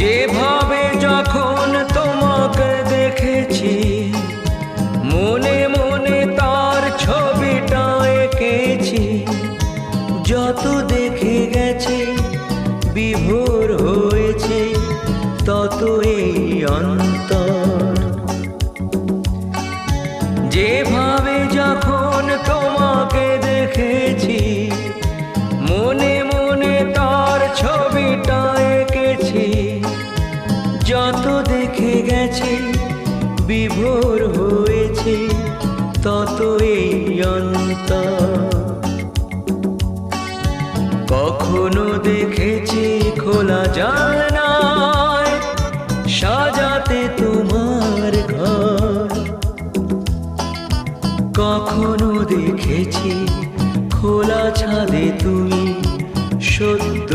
যেভাবে যখন তোমাকে দেখেছি, মনে মনে তার ছবিটা এঁকেছি। যত দেখে গেছে, বিভোর হয়েছে তত এই অন্তর। যেভাবে যখন তোমাকে দেখেছি যত দেখে গেছে, বিভোর হয়েছে তত এই অন্তর। কখনো দেখেছি খোলা জানায় সাজাতে তোমার ঘর। কখনো দেখেছি খোলা ছাদে তুমি সত্য